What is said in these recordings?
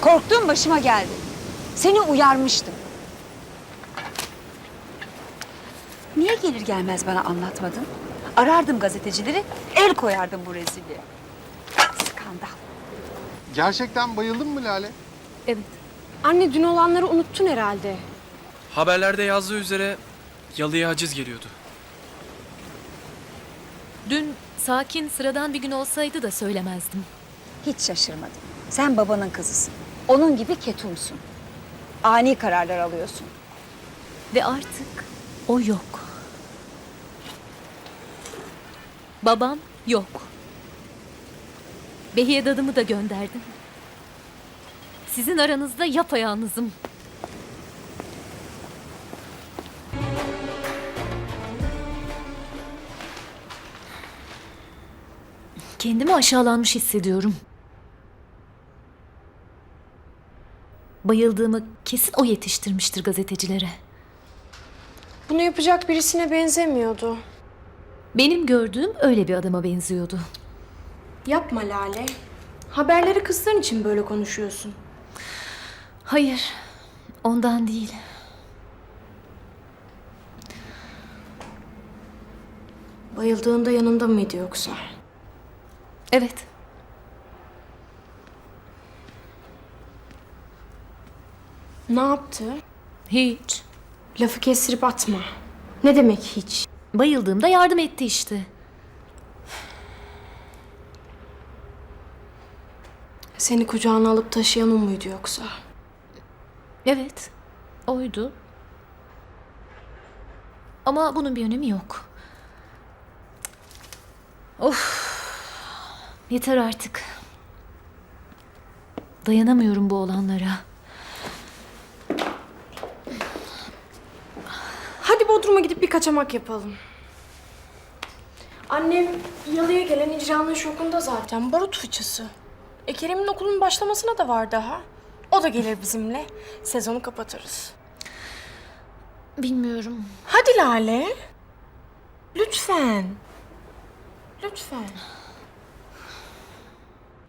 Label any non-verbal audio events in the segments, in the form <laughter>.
Korktuğum başıma geldi. Seni uyarmıştım. Niye gelir gelmez bana anlatmadın? Arardım gazetecileri, el koyardım bu rezilliğe. Skandal. Gerçekten bayıldın mı Lale? Evet. Anne dün olanları unuttun herhalde. Haberlerde yazdığı üzere yalıya haciz geliyordu. Dün sakin, sıradan bir gün olsaydı da söylemezdim. Hiç şaşırmadım. Sen babanın kızısın. Onun gibi ketumsun. Ani kararlar alıyorsun. Ve artık o yok. Babam yok. Behiye dadımı da gönderdim. Sizin aranızda yapayalnızım. Kendimi aşağılanmış hissediyorum. Bayıldığımı kesin o yetiştirmiştir gazetecilere. Bunu yapacak birisine benzemiyordu. Benim gördüğüm öyle bir adama benziyordu. Yapma Lale. Haberleri kızdığın için böyle konuşuyorsun. Hayır, ondan değil. Bayıldığında yanında mıydı yoksa? Evet, Ne yaptı? hiç. Lafı kestirip atma. Ne demek hiç? Bayıldığımda yardım etti işte. Seni kucağına alıp taşıyan o muydu yoksa? Evet, oydu. Ama bunun bir önemi yok. Of, yeter artık. Dayanamıyorum bu olanlara. Hadi Bodrum'a gidip bir kaçamak yapalım. Annem yalıya gelen icranın şokunda zaten. Barut fıçısı. E Kerem'in okulun başlamasına da var daha. O da gelir bizimle. Sezonu kapatırız. Bilmiyorum. Hadi Lale. Lütfen. Lütfen.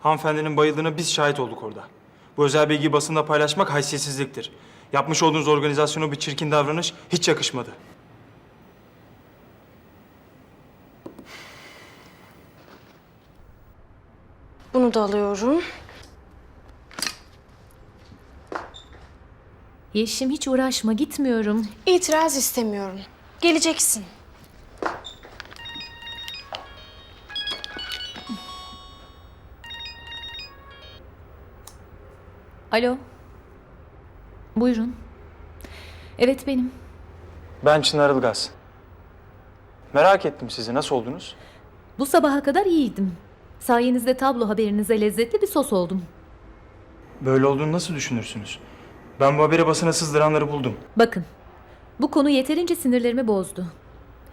Hanımefendinin bayıldığına biz şahit olduk orada. Bu özel bilgiyi basında paylaşmak haysiyetsizliktir. Yapmış olduğunuz organizasyona bir çirkin davranış hiç yakışmadı. Bunu da alıyorum. Yeşim hiç uğraşma, gitmiyorum. İtiraz istemiyorum. Geleceksin. Alo. Buyurun. Evet benim. Ben Çınar Ilgaz. Merak ettim sizi. Nasıl oldunuz? Bu sabaha kadar iyiydim. Sayenizde tablo haberinize lezzetli bir sos oldum. Böyle olduğunu nasıl düşünürsünüz? Ben bu haberi basına sızdıranları buldum. Bakın, bu konu yeterince sinirlerimi bozdu.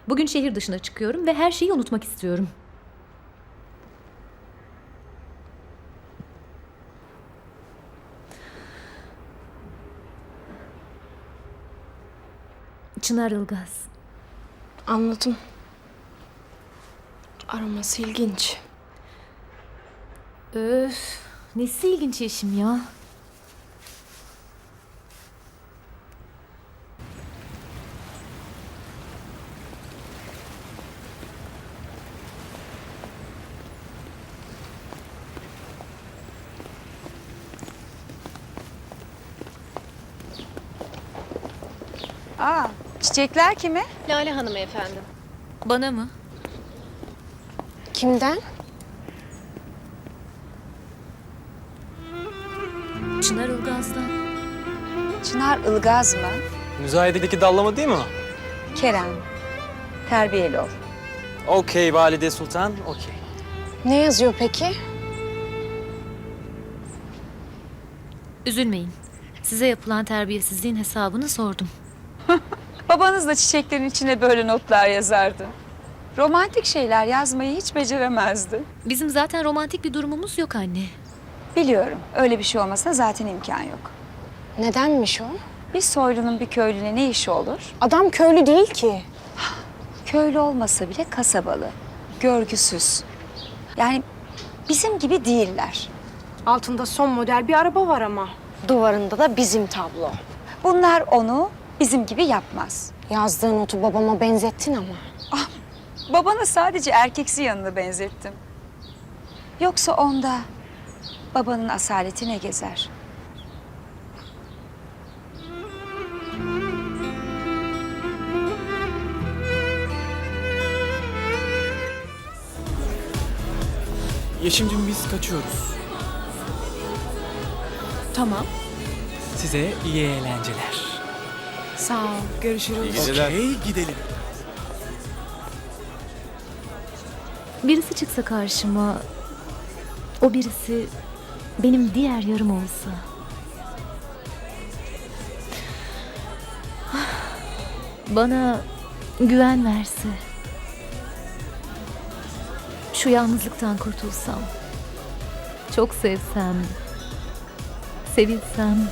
Bugün şehir dışına çıkıyorum ve her şeyi unutmak istiyorum. Çınar Ilgaz. Anladım. Aroması ilginç. Öf, nesi ilginç yeşim ya. Aa, çiçekler kime? Lale Hanım efendim. Bana mı? Kimden? Çınar Ilgaz'dan. Çınar Ilgaz mı? Müzayededeki dallama değil mi o? Kerem. Terbiyeli ol. Okey Valide Sultan, okey. Ne yazıyor peki? Üzülmeyin. Size yapılan terbiyesizliğin hesabını sordum. <laughs> Babanız da çiçeklerin içine böyle notlar yazardı. Romantik şeyler yazmayı hiç beceremezdi. Bizim zaten romantik bir durumumuz yok anne. Biliyorum. Öyle bir şey olmasına zaten imkan yok. Nedenmiş o? Bir soylunun bir köylüne ne işi olur? Adam köylü değil ki. Köylü olmasa bile kasabalı, görgüsüz. Yani bizim gibi değiller. Altında son model bir araba var ama. Duvarında da bizim tablo. Bunlar onu bizim gibi yapmaz. Yazdığın notu babama benzettin ama. Babana sadece erkeksi yanını benzettim. Yoksa onda babanın asaleti ne gezer? Yeşimcim biz kaçıyoruz. Tamam. Size iyi eğlenceler. Sağ ol. Görüşürüz. Okey gidelim. Birisi çıksa karşıma, o birisi benim diğer yarım olsa. Bana güven verse. Şu yalnızlıktan kurtulsam. Çok sevsem. Sevilsem.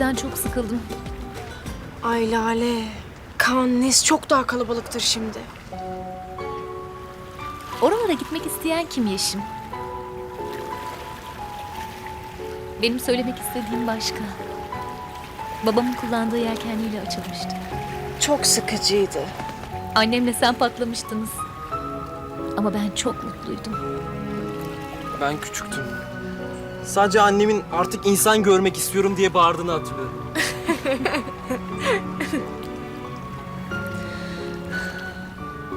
Buralardan çok sıkıldım. Ay Lale. Cannes çok daha kalabalıktır şimdi. Oralara gitmek isteyen kim Yeşim? Benim söylemek istediğim başka. Babamın kullandığı yelkenliyle açılmıştı. Çok sıkıcıydı. Annemle sen patlamıştınız. Ama ben çok mutluydum. Ben küçüktüm. Sadece annemin artık insan görmek istiyorum diye bağırdığını hatırlıyorum. <laughs>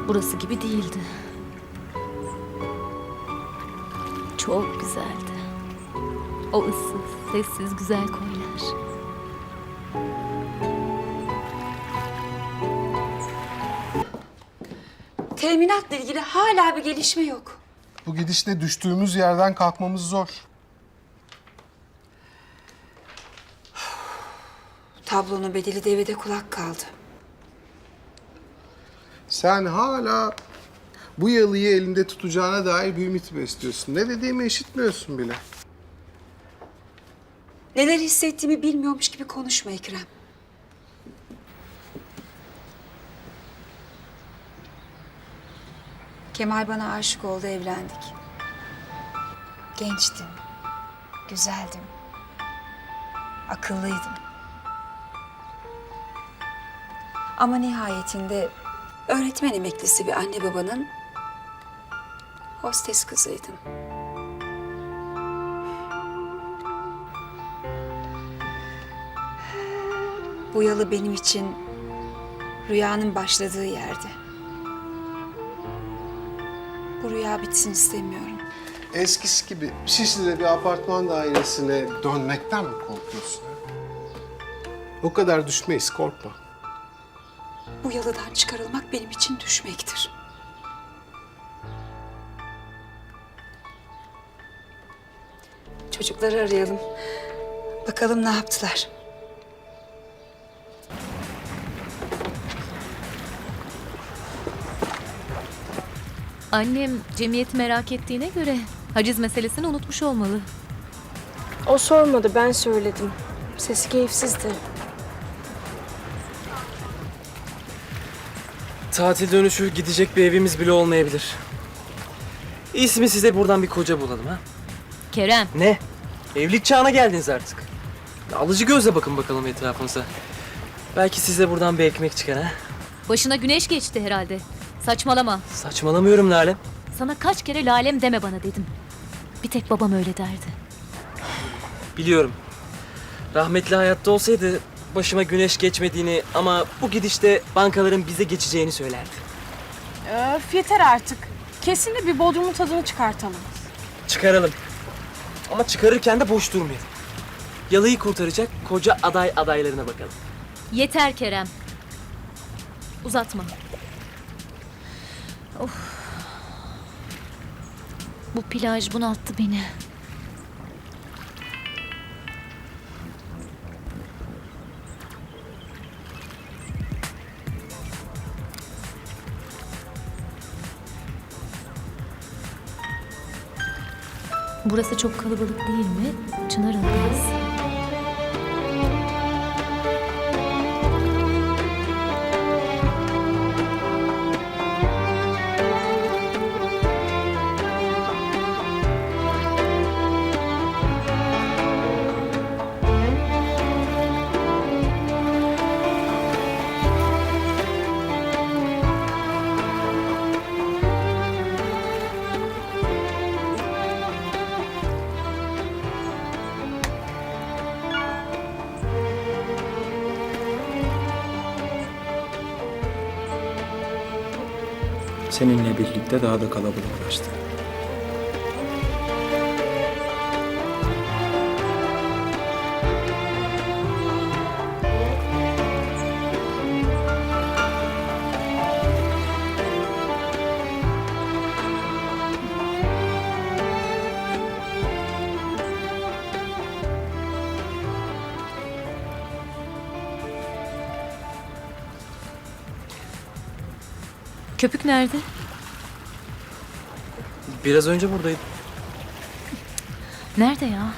Burası gibi değildi. Çok güzeldi. O ıssız, sessiz, güzel koylar. Teminatla ilgili hala bir gelişme yok. Bu gidişle düştüğümüz yerden kalkmamız zor. Tablonun bedeli devede kulak kaldı. Sen hala bu yalıyı elinde tutacağına dair bir ümit besliyorsun. Ne dediğimi işitmiyorsun bile. Neler hissettiğimi bilmiyormuş gibi konuşma Ekrem. Kemal bana aşık oldu, evlendik. Gençtim, güzeldim, akıllıydım. Ama nihayetinde öğretmen emeklisi bir anne babanın hostes kızıydım. Bu yalı benim için rüyanın başladığı yerdi. Bu rüya bitsin istemiyorum. Eskisi gibi Şişli'de bir apartman dairesine dönmekten mi korkuyorsun? O kadar düşmeyiz, korkma. Bu yalıdan çıkarılmak benim için düşmektir. Çocukları arayalım. Bakalım ne yaptılar. Annem cemiyeti merak ettiğine göre haciz meselesini unutmuş olmalı. O sormadı ben söyledim. Sesi keyifsizdi. Tatil dönüşü gidecek bir evimiz bile olmayabilir. İyisi mi size buradan bir koca bulalım ha? Kerem, Ne? Evlilik çağına geldiniz artık. Alıcı gözle bakın bakalım etrafınıza. Belki size buradan bir ekmek çıkar ha? başına güneş geçti herhalde. Saçmalama. Saçmalamıyorum Lale. Sana kaç kere lalem deme bana dedim. Bir tek babam öyle derdi. Biliyorum. Rahmetli hayatta olsaydı başıma güneş geçmediğini ama bu gidişte bankaların bize geçeceğini söylerdi. Öf yeter artık. Kesin de bir bodrumun tadını çıkartalım. Çıkaralım. Ama çıkarırken de boş durmayalım. Yalıyı kurtaracak koca aday adaylarına bakalım. Yeter Kerem. Uzatma. Bu plaj bunalttı beni. Burası çok kalabalık değil mi? Çınarlı'dayız. Seninle birlikte daha da kalabalıklaştı. Köpük nerede? Biraz önce buradaydı. Nerede ya?